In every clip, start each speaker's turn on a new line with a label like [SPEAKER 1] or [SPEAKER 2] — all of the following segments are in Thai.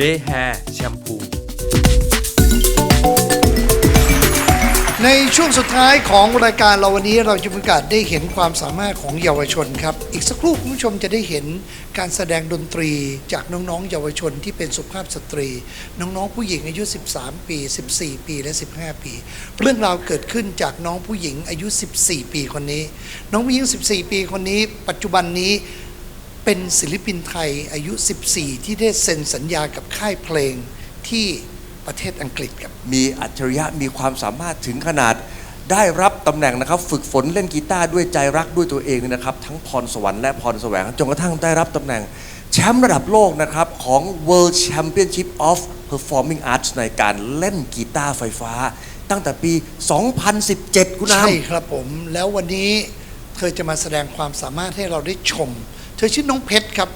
[SPEAKER 1] Day Hair แชมพู
[SPEAKER 2] ในช่วงสุดท้ายของรายการเราวันนี้เราจะมีโอกาสได้เห็นความสามารถของเยาวชนครับ อีกสักครู่คุณผู้ชมจะได้เห็นการแสดงดนตรีจากน้องๆ เยาวชนที่เป็นสุภาพสตรี น้องๆ ผู้หญิงอายุ 13 ปี 14 ปีและ 15 ปี เรื่องราวเกิดขึ้นจากน้องผู้หญิงอายุ 14 ปีคนนี้ น้องผู้หญิง 14 ปีคนนี้ ปัจจุบันนี้ เป็นศิลปินไทยอายุ 14 ที่ได้เซ็นสัญญากับค่ายเพลงที่ประเทศอังกฤษครับ
[SPEAKER 3] มีอัจฉริยะมีความสามารถถึงขนาดได้รับตำแหน่งนะครับ ฝึกฝนเล่นกีตาร์ด้วยใจรักด้วยตัวเองเนี่ยนะครับ ทั้งพรสวรรค์และพรแสวงจนกระทั่งได้รับตำแหน่งแชมป์ระดับโลกนะครับ ของ World Championship of Performing Arts ในการเล่นกีตาร์ไฟฟ้า ตั้งแต่ปี 2017 คุณน้
[SPEAKER 2] ใช่ครับผม แล้ววันนี้เธอจะมาแสดงความสามารถให้เราได้ชมเธอชื่อน้องเพชรครับ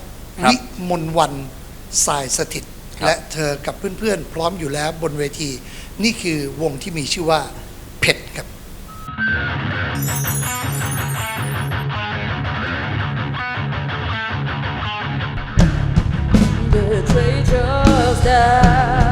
[SPEAKER 2] วิมลวันสายสถิตและเธอกับเพื่อนๆ พร้อมอยู่แล้วบนเวที นี่คือวงที่มีชื่อว่าเพชรครับ
[SPEAKER 4] Betray us down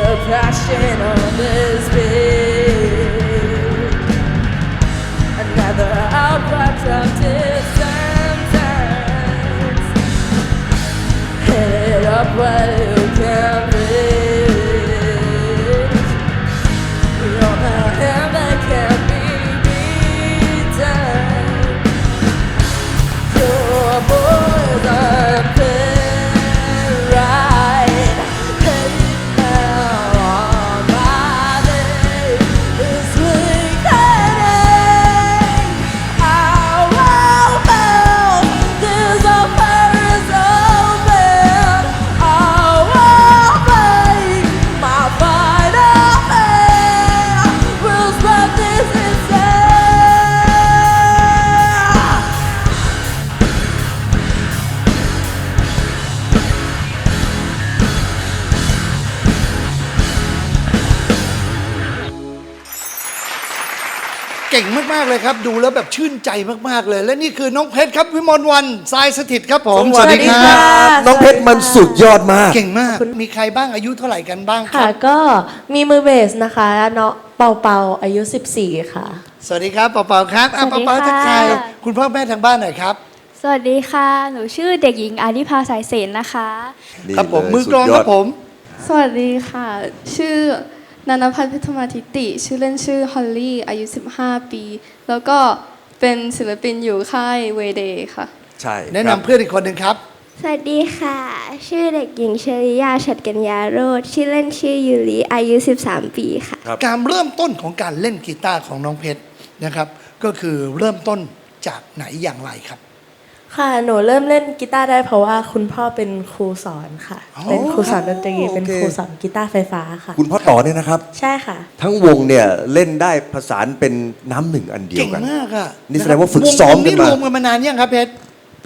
[SPEAKER 4] A passion on this beat. Another outbreak of distance. Hit it up where you can
[SPEAKER 2] มาก ๆ เลยครับ ดูแล้วแบบชื่นใจมาก ๆ เลย และนี่คือน้องเพชรครับ วิมลวันทรายสถิตครับผม
[SPEAKER 3] สวัสดีครับ น้องเพชรมันสุดยอดมาก
[SPEAKER 2] เก่งมาก มีใครบ้างอายุเท่าไหร่กันบ้างค
[SPEAKER 5] ค่ะ
[SPEAKER 2] รับ
[SPEAKER 5] ก็มีมือเบสนะคะเนาะเป่าเป่าๆอายุ 14 ค่ะ
[SPEAKER 2] สวัสดีครับเปาเปาครับอะ
[SPEAKER 6] สวัสดี
[SPEAKER 2] เปาเปาทักทาย
[SPEAKER 6] ค่ะ
[SPEAKER 2] คุณพ่อแม่ทางบ้านหน่อยครับ
[SPEAKER 6] สวัสดีค่ะ หนูชื่อเด็กหญิงอานิพาสายเสนนะคะ
[SPEAKER 2] ครับผม
[SPEAKER 3] นี่เลย
[SPEAKER 2] มือกลอง
[SPEAKER 3] สุดย
[SPEAKER 2] ค
[SPEAKER 3] อด
[SPEAKER 2] รับผม
[SPEAKER 7] สวัสดีค่ะ ชื่อ นันพัฒน์พิธมาทิติ ชื่อเล่นชื่อฮอลลี่ อายุ 15 ปี แล้วก็เป็นศิลปินอยู่ค่ายเวเดค่ะ
[SPEAKER 3] ใช่
[SPEAKER 2] แนะนำเพื่อนอีกคนหนึ่งครับ
[SPEAKER 8] สวัสดีค่ะ ชื่อเด็กหญิงเชริยาชัดกัญญาโรธชื่อเล่นชื่อยูริอายุ 13 ปีค่ะ
[SPEAKER 2] การเริ่มต้นของการเล่นกีตาร์ของน้องเพชรนะครับ ก็คือเริ่มต้นจากไหนอย่างไรครับ
[SPEAKER 5] ค่ะหนูเริ่มเล่นกีตาร์ได้เพราะว่าคุณพ่อเป็นครูสอนค่ะ
[SPEAKER 2] อ๋อ
[SPEAKER 5] เป็นครูสอนดนตรี
[SPEAKER 3] โอเค
[SPEAKER 5] เป็นครูสอนกีตาร์ไฟฟ้าค่ะ
[SPEAKER 3] คุณพ่อต่อเนี่ยนะครับ
[SPEAKER 5] ใช่ค่ะ
[SPEAKER 3] ทั้งวงเนี่ยเล่นได้ผสานเป็นน้ำหนึ่งอันเดียว
[SPEAKER 2] เก่ง
[SPEAKER 3] กัน
[SPEAKER 2] มากอะ
[SPEAKER 3] นี่แสดงว่าฝึกซ้อม
[SPEAKER 2] วง
[SPEAKER 3] กันมา
[SPEAKER 2] รวมกันมานานยังครับเพชร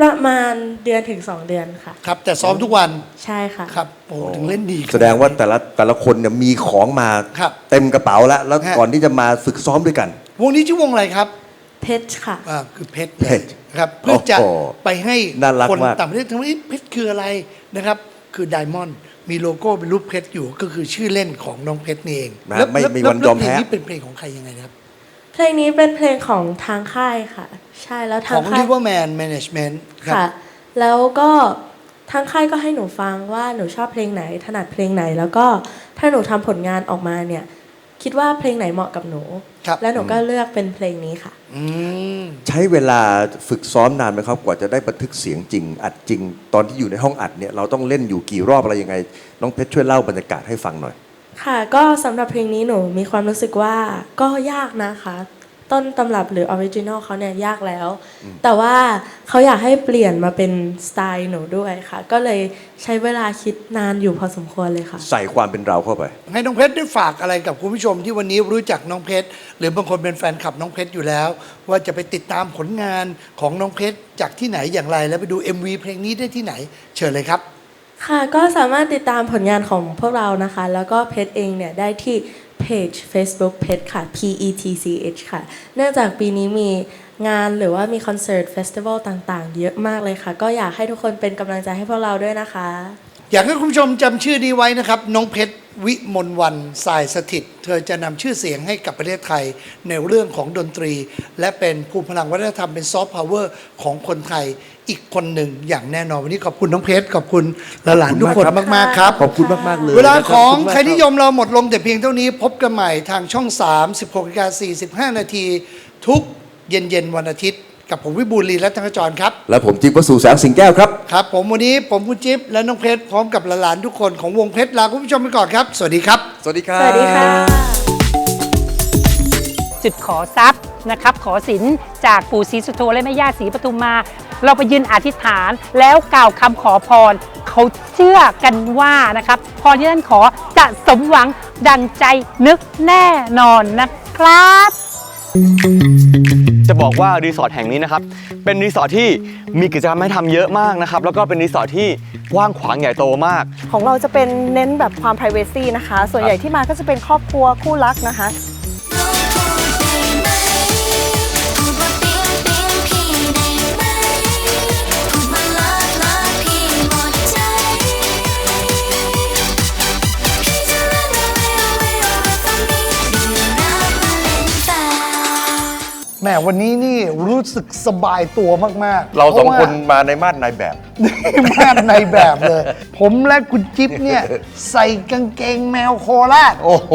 [SPEAKER 5] ประมาณเดือนถึง2เดือนค่ะ
[SPEAKER 2] ครับ แต่ซ้อมทุกวัน
[SPEAKER 5] ใช่ค่ะ
[SPEAKER 2] ครับโอ้ถึงเล่นดี
[SPEAKER 3] แสดงว่าแต่ละแต่ละคนเนี่ยมีของมา
[SPEAKER 2] ครับ
[SPEAKER 3] เต็มกระเป๋าแล้วแล้ว
[SPEAKER 2] ฮะ
[SPEAKER 3] ก่อนที่จะมาฝึกซ้อมด้วยกัน
[SPEAKER 2] วงนี้ชื่อวงอะไรครับ
[SPEAKER 5] เพชรค่ะ
[SPEAKER 2] อ่าคือเพชร
[SPEAKER 3] เพชร
[SPEAKER 2] นะครับเพื่อจะ
[SPEAKER 3] โอ้โห
[SPEAKER 2] ไปให้
[SPEAKER 3] น่ารัก
[SPEAKER 2] คน
[SPEAKER 3] มาก
[SPEAKER 2] ต่างประเทศทั้งนี้เพชรคืออะไรนะครับ คือไดมอนด์มีโลโก้เป็นรูปเพชรอยู่ก็คือชื่อเล่นของน้องเพชรนี่เอง
[SPEAKER 3] นะ
[SPEAKER 2] แล้ว
[SPEAKER 3] ไม่
[SPEAKER 2] แล้ว
[SPEAKER 3] มี
[SPEAKER 2] แล้ว
[SPEAKER 3] วันยอม
[SPEAKER 2] เพลง
[SPEAKER 3] แพ้
[SPEAKER 2] นี้เป็นเพลงของใครยังไงนะครับ
[SPEAKER 5] เพลงนี้เป็นเพลงของทางค่ายค่ะ ใช่แล้ว
[SPEAKER 2] ข
[SPEAKER 5] ทาง
[SPEAKER 2] อง
[SPEAKER 5] ค่าย
[SPEAKER 2] Riverman Management ครับ
[SPEAKER 5] ค่ะ แล้วก็ทางค่ายก็ให้หนูฟังว่าหนูชอบเพลงไหน ถนัดเพลงไหน แล้วก็ถ้าหนูทำผลงานออกมาเนี่ย คิดว่าเพลงไหนเหมาะกับหนู
[SPEAKER 2] ครับ
[SPEAKER 5] แล้วหนูก็เลือกเป็นเพลงนี้ค่ะ
[SPEAKER 2] อืม
[SPEAKER 3] ใช้เวลาฝึกซ้อมนานไหมครับกว่าจะได้บันทึกเสียงจริง อัดจริง ตอนที่อยู่ในห้องอัดเนี่ยเราต้องเล่นอยู่กี่รอบอะไรยังไง น้องเพชรช่วยเล่าบรรยากาศให้ฟังหน่อย
[SPEAKER 5] ค่ะ ก็สำหรับเพลงนี้หนูมีความรู้สึกว่าก็ยากนะคะ ต้นตำรับหรือออริจินอลเขาเนี่ยยากแล้ว แต่ว่าเขาอยากให้เปลี่ยนมาเป็นสไตล์หนูด้วยค่ะ ก็เลยใช้เวลาคิดนานอยู่พอสมควรเลยค่ะ
[SPEAKER 3] ใส่ความเป็นเราเข้าไป
[SPEAKER 2] ให้น้องเพชรได้ฝากอะไรกับคุณผู้ชมที่วันนี้รู้จักน้องเพชรหรือบางคนเป็นแฟนคลับน้องเพชรอยู่แล้ว ว่าจะไปติดตามผลงานของน้องเพชรจากที่ไหนอย่างไร แล้วไปดู MV เพลงนี้ได้ที่ไหน เชิญเลยครับ
[SPEAKER 5] ค่ะก็สามารถติดตามผลงานของพวกเรานะคะ แล้วก็เพจเองเนี่ยได้ที่ เพจ Facebook เพจค่ะ P E T C H ค่ะ เนื่องจากปีนี้มีงานหรือว่ามีคอนเสิร์ตเฟสติวัลต่างๆ เยอะมากเลยค่ะ ก็อยากให้ทุกคนเป็นกำลังใจให้พวกเราด้วยนะคะ
[SPEAKER 2] อยากให้คุณผู้ชมจำชื่อนี้ไว้นะครับ น้องเพชรวิมลวันสายสถิต เธอจะนำชื่อเสียงให้กับประเทศไทยในเรื่องของดนตรี และเป็นภูมิพลังวัฒนธรรมเป็นซอฟต์พาวเวอร์ของคนไทยอีกคนหนึ่งอย่างแน่นอน วันนี้ขอบคุณน้องเพชรขอบคุณหลานๆทุกคนมากๆครับ
[SPEAKER 3] ขอบคุณมาก ๆ เลย
[SPEAKER 2] เวลา
[SPEAKER 3] นะครับ
[SPEAKER 2] ของ
[SPEAKER 3] ขบณมาก
[SPEAKER 2] ใครนิยมเราหมดลงแต่เพียงเท่านี้พบกันใหม่ทางช่อง 3 16นาฬิกา45 นาทีทุกเย็นๆวันอาทิตย์ กับผมวิบูลย์ลีและทังกจรครับ
[SPEAKER 3] และผมจิ๊บวสุแสงสิงแก้วครับ
[SPEAKER 2] ครับ ผมวันนี้ผมคุณจิ๊บและน้องเพชรพร้อมกับหลานๆทุกคนของวงเพชรลาคุณผู้ชมไปก่อนครับ สวัสดีครับ
[SPEAKER 3] สวัสดีครับ
[SPEAKER 5] สวัสดีค่ะ
[SPEAKER 9] จุดขอทรัพย์นะครับ ขอสินจากปู่ศรีสุโธและแม่ย่าศรีปทุมมา เราไปยืนอธิษฐานแล้วกล่าวคำขอพร เขาเชื่อกันว่านะครับ พรที่ท่านขอจะสมหวังดังใจนึกแน่นอนนะครับ
[SPEAKER 10] จะบอกว่ารีสอร์ทแห่งนี้นะครับ เป็นรีสอร์ทที่มีกิจกรรมให้ทำเยอะมากนะครับ แล้วก็เป็นรีสอร์ทที่กว้างขวางใหญ่โตมาก
[SPEAKER 11] ของเราจะเป็นเน้นแบบความ p r i เวซีนะคะ ส่วนใหญ่ที่มาก็จะเป็นครอบครัวคู่รักนะคะ
[SPEAKER 2] แหมวันนี้นี่รู้สึกสบายตัวมากๆ
[SPEAKER 3] เราสอง
[SPEAKER 2] พะว่
[SPEAKER 3] คนมาในมาดในแบบ
[SPEAKER 2] มากในแบบเลย ผมและคุณจิ๊บเนี่ยใส่กางเกงแมวโคราช
[SPEAKER 3] โอ้โห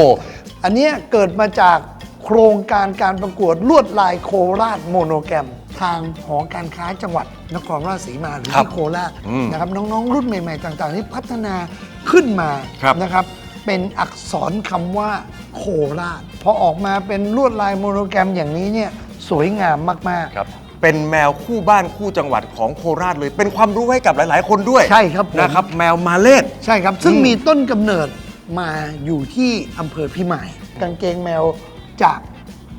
[SPEAKER 2] อันเนี้ยเกิดมาจากโครงการการประกวดลวดลายโคราชโมโนแกรม ทางหอการค้าจังหวัดนครราชสีมาหรือ
[SPEAKER 3] ครับ
[SPEAKER 2] ที่โคราช
[SPEAKER 3] อืม
[SPEAKER 2] นะครับน้องๆ รุ่นใหม่ ๆ ต่างๆที่พัฒนาขึ้นมา
[SPEAKER 3] ครับ
[SPEAKER 2] นะครับเป็นอักษรคำว่าโคราชพอออกมาเป็นลวดลายโมโนแกรมอย่างนี้เนี่ย สวยงามมาก
[SPEAKER 3] ครับ เป็นแมวคู่บ้านคู่จังหวัดของโคราชเลย เป็นความรู้ให้กับหลาย ๆ คนด้วย
[SPEAKER 2] ใช่ครับผม
[SPEAKER 3] นะครับ แมวมาเลศ
[SPEAKER 2] ๆใช่ครับ ซึ่ง
[SPEAKER 3] อืม
[SPEAKER 2] มีต้นกำเนิดมาอยู่ที่อำเภอพิมายกางเกงแมวจาก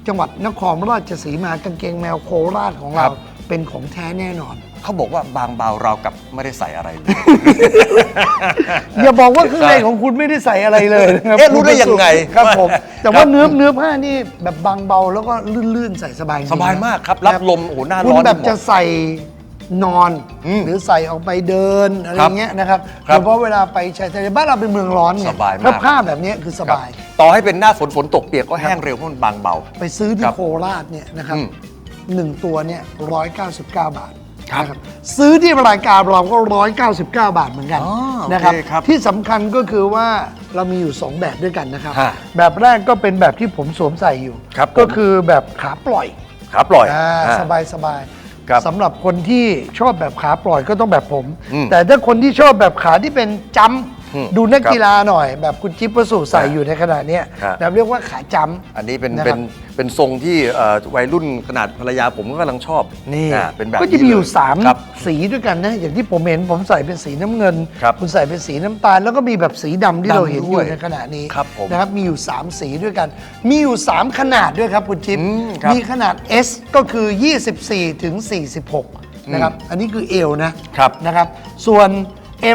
[SPEAKER 2] จังหวัดนครราชสีมากางเกงแมวโคราชของเรา เป็นของแท้แน่นอน
[SPEAKER 3] เขาบอกว่าบางเบาเราวกับไม่ได้ใส่อะไรเลย
[SPEAKER 12] อย่าบอกว่าข้างในของคุณไม่ได้ใส่อะไรเลยนะครับ
[SPEAKER 3] เอ๊ะรู้ได้ยังไง
[SPEAKER 12] ครับผม แต่ว่า
[SPEAKER 3] ครับ
[SPEAKER 12] เนื้อเนื้อผ้านี่แบบบางเบาแล้วก็ลื่นๆใส่สบายจริงๆ
[SPEAKER 3] สบายมากครับรับลมโอ้โหหน้า
[SPEAKER 12] คุณ
[SPEAKER 3] ร้อน
[SPEAKER 12] แบบ
[SPEAKER 3] เหมา
[SPEAKER 12] จะใส่นอน
[SPEAKER 3] อืม
[SPEAKER 12] หรือใส่ออกไปเดินอะไร
[SPEAKER 3] ครับ
[SPEAKER 12] เงี้ยนะครับ
[SPEAKER 3] ครับ
[SPEAKER 12] เฉพาะเวลาไปชายทะเลบ้านเราเป็นเมืองร้อนไง
[SPEAKER 3] สบายมาก
[SPEAKER 12] ถ้าผ้าแบบเนี้ยคือส
[SPEAKER 3] ครับ
[SPEAKER 12] บาย
[SPEAKER 3] ต่อให้เป็นหน้าฝนฝนตกเปียกก็แห้งเร็วเพราะมันบางเบา
[SPEAKER 12] ไปซื้อ
[SPEAKER 3] ค
[SPEAKER 12] ที่
[SPEAKER 3] รับ
[SPEAKER 12] โคราชเนี่ยนะครับ
[SPEAKER 3] อืม
[SPEAKER 12] หนึ่งตัวเนี่ยร้อยเก้าสิบเก้าบาท
[SPEAKER 3] ครับ
[SPEAKER 12] นะซื้อที่รายการเราก็ร้อยเก้าสิบเก้าบาทเหมือนกัน
[SPEAKER 3] อ๋อโอเค
[SPEAKER 12] นะครับ
[SPEAKER 3] ครับ
[SPEAKER 12] ที่สำคัญก็คือว่าเรามีอยู่ 2 แบบด้วยกันนะครับ
[SPEAKER 3] ฮะ
[SPEAKER 12] แบบแรกก็เป็นแบบที่ผมสวมใส่อยู่
[SPEAKER 3] ครับผม
[SPEAKER 12] ก็คือแบบขาปล่อย
[SPEAKER 3] ขาปล่อย
[SPEAKER 12] อ่า
[SPEAKER 3] อ่า
[SPEAKER 12] สบายสบาย
[SPEAKER 3] ครับ
[SPEAKER 12] สำหรับคนที่ชอบแบบขาปล่อยก็ต้องแบบผม
[SPEAKER 3] อืม
[SPEAKER 12] แต่ถ้าคนที่ชอบแบบขาที่เป็นจ้
[SPEAKER 3] อืมำ
[SPEAKER 12] ดูนัก
[SPEAKER 3] ครับ
[SPEAKER 12] กีฬาหน่อย แบบคุณจิ๊บประสูใส่
[SPEAKER 3] อ่า
[SPEAKER 12] อยู่ในขณะเนี้ย
[SPEAKER 3] ครับ
[SPEAKER 12] แบบเรียกว่าขาจ้ำ
[SPEAKER 3] อันนี้เป็น
[SPEAKER 12] นะครับ
[SPEAKER 3] เป็นเป็นทรงที่เอ่อวัยรุ่นขนาดภรรยาผมก็กำลังชอบ
[SPEAKER 12] นี่
[SPEAKER 3] อ่าเป็นแบบ
[SPEAKER 12] ก็จะมีอยู่
[SPEAKER 3] นี้เลครับ
[SPEAKER 12] 3สีด้วยกันนะอย่างที่ผมเห็นผมใส่เป็นสีน้ำเงิน
[SPEAKER 3] ครับ
[SPEAKER 12] ณใส่เป็นสีน้ำตาล แล้วก็มีแบบสีดำที่
[SPEAKER 3] ดำ
[SPEAKER 12] เราเห็นอ
[SPEAKER 3] ด้
[SPEAKER 12] ยู่
[SPEAKER 3] วย
[SPEAKER 12] ในขณะนี้
[SPEAKER 3] ครับผม
[SPEAKER 12] นะครับมีอยู่ 3 สีด้วยกัน มีอยู่ 3 ขนาดด้วยครับคุณจิ๊บ
[SPEAKER 3] อืมครับ
[SPEAKER 12] มีขนาด S ก็คือ 24ถึง46นะครับอันนี้คือเอวนะครับนะครับ ส่วน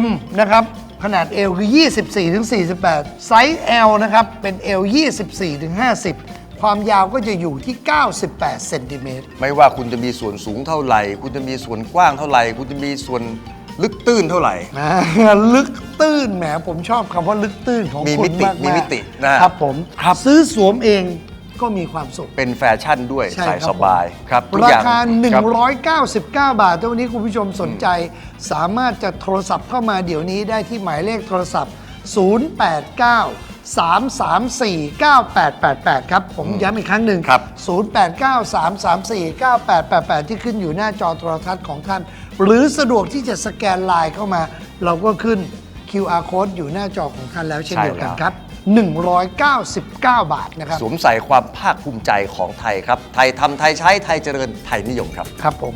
[SPEAKER 12] M นะครับ ขนาดเอวคือ 24ถึง48 ไซส์ L นะครับ เป็นเอว24ถึง50 ความยาวก็จะอยู่ที่ 98 เซนติเมตร
[SPEAKER 3] ไม่ว่าคุณจะมีส่วนสูงเท่าไหร่ คุณจะมีส่วนกว้างเท่าไหร่ คุณจะมีส่วนลึกตื้นเท่าไหร่
[SPEAKER 12] อ่าลึกตื้นแหมผมชอบคำว่าลึกตื้นของ
[SPEAKER 3] มี
[SPEAKER 12] คุ
[SPEAKER 3] มิ
[SPEAKER 12] ณ
[SPEAKER 3] ติ
[SPEAKER 12] มากๆ
[SPEAKER 3] มีมิตินะ
[SPEAKER 12] ครับผมซื้อสวมเอง ก็มีความสุข
[SPEAKER 3] เป็นแฟชั่นด้วย
[SPEAKER 12] ใช่
[SPEAKER 3] ใส่
[SPEAKER 12] ครับ
[SPEAKER 3] สบายครับทุก
[SPEAKER 12] รา
[SPEAKER 3] อย่าง
[SPEAKER 12] คา
[SPEAKER 3] ครับ
[SPEAKER 12] 199 บาทถ้าวันนี้คุณผู้ชมสนใจ สามารถจะโทรศัพท์เข้ามาเดี๋ยวนี้ได้ที่หมายเลขโทรศัพท์ 089 334 9888 ครับ ผมย้ำอีกครั้งหนึ่ง
[SPEAKER 3] ครับ
[SPEAKER 12] 089 334 9888 ที่ขึ้นอยู่หน้าจอโทรทัศน์ของท่าน หรือสะดวกที่จะสแกนไลน์เข้ามา เราก็ขึ้น QR code อยู่หน้าจอของท่านแล้วเช่นเดียวกันครับ 199 บาทนะครับ
[SPEAKER 3] สวมใส่ความภาคภูมิใจของไทยครับ ไทยทำไทยใช้ไทยเจริญไทยนิยมครับ
[SPEAKER 12] ครับผม